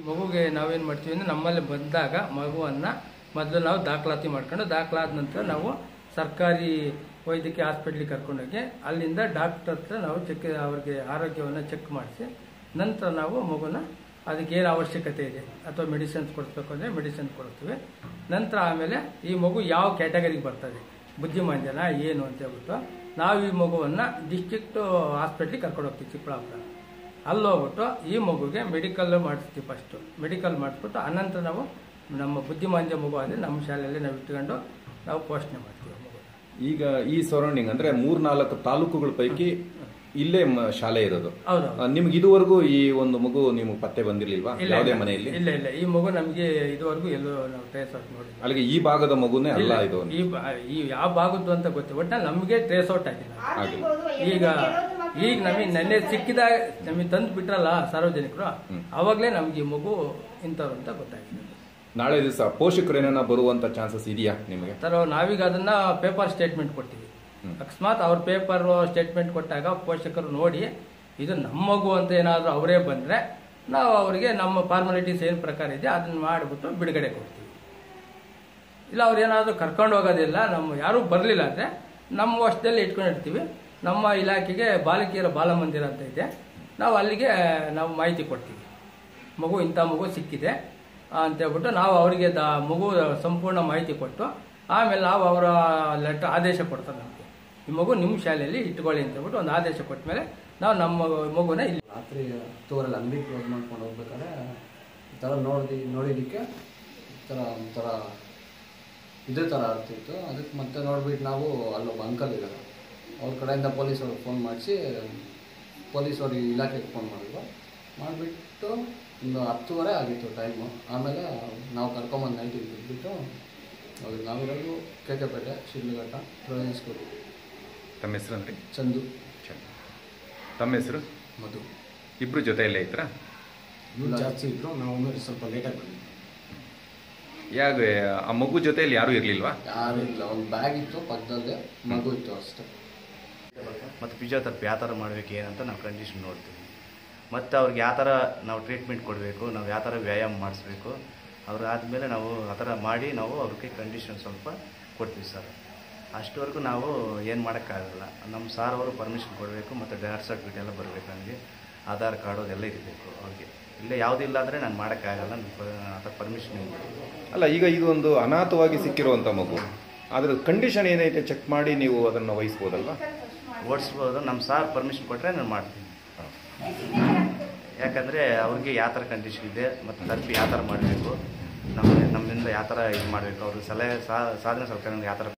ಈ ಮಗುಗೆ ನಾವೇನು ಮಾಡ್ತೀವಿ ಅಂದರೆ ನಮ್ಮಲ್ಲಿ ಬಂದಾಗ ಮಗುವನ್ನು ಮೊದಲು ನಾವು ದಾಖಲಾತಿ ಮಾಡ್ಕೊಂಡು ದಾಖಲಾದ ನಂತರ ನಾವು ಸರ್ಕಾರಿ ವೈದ್ಯಕೀಯ ಹಾಸ್ಪಿಟ್ಲಿಗೆ ಕರ್ಕೊಂಡೋಗಿ ಅಲ್ಲಿಂದ ಡಾಕ್ಟರ್ ಹತ್ರ ನಾವು ಚೆಕ್ ಅವ್ರಿಗೆ ಆರೋಗ್ಯವನ್ನು ಚೆಕ್ ಮಾಡಿಸಿ ನಂತರ ನಾವು ಮಗುನ ಅದಕ್ಕೆ ಏನು ಅವಶ್ಯಕತೆ ಇದೆ ಅಥವಾ ಮೆಡಿಸಿನ್ಸ್ ಕೊಡಿಸ್ಬೇಕು ಅಂದರೆ ಮೆಡಿಸಿನ್ ಕೊಡ್ತೀವಿ. ನಂತರ ಆಮೇಲೆ ಈ ಮಗು ಯಾವ ಕ್ಯಾಟಗರಿಗೆ ಬರ್ತದೆ, ಬುದ್ಧಿಮಾಂದ್ಯನ, ಏನು ಅಂತ ಹೇಳ್ಬಿಟ್ಟು ನಾವು ಈ ಮಗುವನ್ನು ಡಿಸ್ಟ್ರಿಕ್ಟ್ ಹಾಸ್ಪಿಟ್ಲಿಗೆ ಕರ್ಕೊಂಡು ಹೋಗ್ತೀವಿ ಚಿಕ್ಕಬಳ್ಳಾಪುರ. ಅಲ್ಲಿ ಹೋಗ್ಬಿಟ್ಟು ಈ ಮಗುಗೆ ಮೆಡಿಕಲ್ ಮಾಡಿಸ್ತೀವಿ ಫಸ್ಟು ಮೆಡಿಕಲ್ ಮಾಡಿಸ್ಬಿಟ್ಟು ಅನಂತರ ನಾವು ನಮ್ಮ ಬುದ್ಧಿಮಾಂಜ ಮಗು ಆದರೆ ನಮ್ಮ ಶಾಲೆಯಲ್ಲಿ ನಾವು ಇಟ್ಕೊಂಡು ನಾವು ಪೋಷಣೆ ಮಾಡ್ತೀವಿ ಮಗು ಈಗ ಈ ಸರೌಂಡಿಂಗ್ ಅಂದ್ರೆ ಮೂರ್ನಾಲ್ಕು ತಾಲೂಕುಗಳ ಪೈಕಿ ಇಲ್ಲೇ ಮ- ಶಾಲೆ ಇರೋದು. ನಿಮ್ಗೆ ಇದುವರೆಗೂ ಈ ಒಂದು ಮಗು ನಿಮ್ಗೆ ಪತ್ತೆ ಬಂದಿರ್ಲಿಲ್ವಾ? ಇಲ್ಲ ಯಾವುದೇ ಮನೆಯಲ್ಲಿ? ಇಲ್ಲ ಇಲ್ಲ. ಈ ಮಗು ನಮಗೆ ಇದುವರೆಗೂ ಎಲ್ಲೂ ನಾವು ಟ್ರೇಸ್ ಔಟ್ ನೋಡಿ ಅಲ್ಲಿಗೆ ಈ ಭಾಗದ ಮಗುನೇ ಅಲ್ಲ ಇದು. ಈ ಈ ಯಾವ ಭಾಗದ್ದು ಅಂತ ಗೊತ್ತು ಬಟ್ ನಮಗೆ ಟ್ರೇಸ್ ಔಟ್ ಆಗಿಲ್ಲ. ಈಗ ಈಗ ನಮಗೆ ನೆನ್ನೆ ಸಿಕ್ಕಿದಾಗ ನಮಗೆ ತಂದು ಬಿಟ್ರಲ್ಲ ಸಾರ್ವಜನಿಕರು ಅವಾಗಲೇ ನಮಗೆ ಮಗು ಇಂಥವ್ರು ಅಂತ ಗೊತ್ತಾಗಿದೆ. ನಾಳೆ ದಿವಸ ಪೋಷಕರು ಏನಾರ ಬರುವಂತ ಚಾನ್ಸಸ್ ಇದೆಯಾ ನಿಮಗೆ? ಸರ್ ನಾವೀಗ ಅದನ್ನ ಪೇಪರ್ ಸ್ಟೇಟ್ಮೆಂಟ್ ಕೊಡ್ತೀವಿ. ಅಕಸ್ಮಾತ್ ಅವ್ರ ಪೇಪರ್ ಸ್ಟೇಟ್ಮೆಂಟ್ ಕೊಟ್ಟಾಗ ಪೋಷಕರು ನೋಡಿ ಇದು ನಮ್ಮ ಮಗು ಅಂತ ಏನಾದರೂ ಅವರೇ ಬಂದರೆ ನಾವು ಅವರಿಗೆ ನಮ್ಮ ಫಾರ್ಮಾಲಿಟೀಸ್ ಏನು ಪ್ರಕಾರ ಇದೆ ಅದನ್ನ ಮಾಡಿಬಿಟ್ಟು ಬಿಡುಗಡೆ ಕೊಡ್ತೀವಿ. ಇಲ್ಲ ಅವ್ರು ಏನಾದರೂ ಕರ್ಕೊಂಡು ಹೋಗೋದಿಲ್ಲ ನಮ್ಮ ಯಾರೂ ಬರಲಿಲ್ಲ ಅಂದರೆ ನಮ್ಮ ವಶದಲ್ಲಿ ಇಟ್ಕೊಂಡಿರ್ತೀವಿ. ನಮ್ಮ ಇಲಾಖೆಗೆ ಬಾಲಕಿಯರ ಬಾಲಮಂದಿರ ಅಂತ ಇದೆ. ನಾವು ಅಲ್ಲಿಗೆ ನಾವು ಮಾಹಿತಿ ಕೊಡ್ತೀವಿ. ಮಗು, ಇಂಥ ಮಗು ಸಿಕ್ಕಿದೆ ಅಂತೇಳ್ಬಿಟ್ಟು ನಾವು ಅವರಿಗೆ ದ, ಮಗು ಸಂಪೂರ್ಣ ಮಾಹಿತಿ ಕೊಟ್ಟು, ಆಮೇಲೆ ನಾವು ಅವರ ಲೆಟರ್, ಆದೇಶ ಕೊಡ್ತಾರೆ ನಮಗೆ. ಈ ಮಗು ನಿಮ್ಮ ಶಾಲೆಯಲ್ಲಿ ಇಟ್ಕೊಳ್ಳಿ ಅಂತ ಹೇಳ್ಬಿಟ್ಟು ಒಂದು ಆದೇಶ ಕೊಟ್ಟ ಮೇಲೆ ನಾವು ನಮ್ಮ ಮಗುನ ಇಲ್ಲಿ ರಾತ್ರಿ ತೋರಲ್ಲಿ, ಅಂಗಡಿ ಕ್ಲೋಸ್ ಮಾಡ್ಕೊಂಡು ಹೋಗ್ಬೇಕಾದ್ರೆ ಈ ಥರ ನೋಡಿದ ನೋಡಿದ್ದಕ್ಕೆ ಈ ಥರ ಒಂಥರ ಇದೇ ಥರ ಆಗ್ತಿತ್ತು. ಅದಕ್ಕೆ ಮತ್ತೆ ನೋಡ್ಬಿಟ್ಟು ನಾವು ಅಲ್ಲೊಬ್ಬ ಅಂಕಲ್ ಇದ್ದಾರೆ. ಅವ್ರ ಕಡೆಯಿಂದ ಪೊಲೀಸವ್ರಿಗೆ ಫೋನ್ ಮಾಡಿಸಿ ಪೊಲೀಸವ್ರಿಗೆ ಇಲಾಖೆಗೆ ಫೋನ್ ಮಾಡಿದ್ರು. ಮಾಡಿಬಿಟ್ಟು ಒಂದು ಹತ್ತುವರೆ ಆಗಿತ್ತು ಟೈಮು ಆಮೇಲೆ ನಾವು ಕರ್ಕೊಂಬಂದು ನೈಟಿಗೆ ಬಿಟ್ಬಿಟ್ಟು ಅವ್ರಿಗೆ ನಾವಿರೋದು K K Pete Shidlaghatta province school ತಮ್ಮ ಹೆಸರು ಅಂದ್ರೆ? ಚಂದು. ತಮ್ಮ ಹೆಸರು? ಮಧು. ಇಬ್ಬರು ಜೊತೆಯಲ್ಲೇ ಇದ್ರ? ಇವ್ರು ಜಾಸ್ತಿ ಇದ್ರು ನಾವು ಸ್ವಲ್ಪ ಲೇಟಾಗಿ ಬಂದಿದ್ವಿ. ಯಾಕೆ ಆ ಮಗು ಜೊತೆಯಲ್ಲಿ ಯಾರೂ ಇರಲಿಲ್ವಾ? ಯಾರು ಇಲ್ಲ. ಒಂದು ಬ್ಯಾಗ್ ಇತ್ತು ಪಕ್ಕದಲ್ಲೇ ಮಗು ಇತ್ತು ಅಷ್ಟೇ. ಮತ್ತು ಫಿಸಿಯೋಥೆರಪಿ ಯಾವ ಥರ ಮಾಡಬೇಕು ಏನಂತ ನಾವು ಕಂಡೀಷನ್ ನೋಡ್ತೀವಿ. ಮತ್ತು ಅವ್ರಿಗೆ ಯಾವ ಥರ ನಾವು ಟ್ರೀಟ್ಮೆಂಟ್ ಕೊಡಬೇಕು, ನಾವು ಯಾವ ಥರ ವ್ಯಾಯಾಮ ಮಾಡಿಸ್ಬೇಕು, ಅವ್ರು ಆದಮೇಲೆ ನಾವು ಆ ಥರ ಮಾಡಿ ನಾವು ಅವ್ರಿಗೆ ಕಂಡೀಷನ್ ಸ್ವಲ್ಪ ಕೊಡ್ತೀವಿ ಸರ್. ಅಷ್ಟವರೆಗೂ ನಾವು ಏನು ಮಾಡೋಕ್ಕಾಗಲ್ಲ. ನಮ್ಮ ಸಾರ್ ಅವರು ಪರ್ಮಿಷನ್ ಕೊಡಬೇಕು ಮತ್ತು ಡಾಕ್ಟರ್ ಸರ್ಟಿಫಿಕೇಟ್ ಎಲ್ಲ ಬರಬೇಕು ನನಗೆ ಆಧಾರ್ ಕಾರ್ಡು ಅದೆಲ್ಲ ಇರಬೇಕು ಅವ್ರಿಗೆ. ಇಲ್ಲೇ ಯಾವುದಿಲ್ಲ ಅಂದರೆ ನಾನು ಮಾಡೋಕ್ಕಾಗಲ್ಲ ಅದರ ಪರ್ಮಿಷನ್ ಅಲ್ಲ, ಈಗ ಇದು ಒಂದು ಅನಾಥವಾಗಿ ಸಿಕ್ಕಿರುವಂಥ ಮಗು. ಅದರ ಕಂಡೀಷನ್ ಏನೈತೆ ಚೆಕ್ ಮಾಡಿ ನೀವು ಅದನ್ನು ವಹಿಸ್ಬೋದಲ್ವಾ? ಓಡಿಸ್ಬೋದು ನಮ್ಮ ಸಾರ್ ಪರ್ಮಿಷನ್ ಕೊಟ್ಟರೆ ನಾನು ಮಾಡ್ತೀನಿ. ಯಾಕಂದರೆ ಅವ್ರಿಗೆ ಯಾವ ಥರ ಕಂಡೀಷನ್ ಇದೆ ಮತ್ತು ತಪ್ಪಿ ಯಾವ ಥರ ಮಾಡಬೇಕು ನಮ್ಮ ನಮ್ಮಿಂದ ಯಾವ ಥರ ಇದು ಮಾಡಬೇಕು ಅವ್ರಿಗೆ ಸಲಹೆ ಸಾಧನೆ ಸರ್ಕಾರ ಯಾವ ಥರ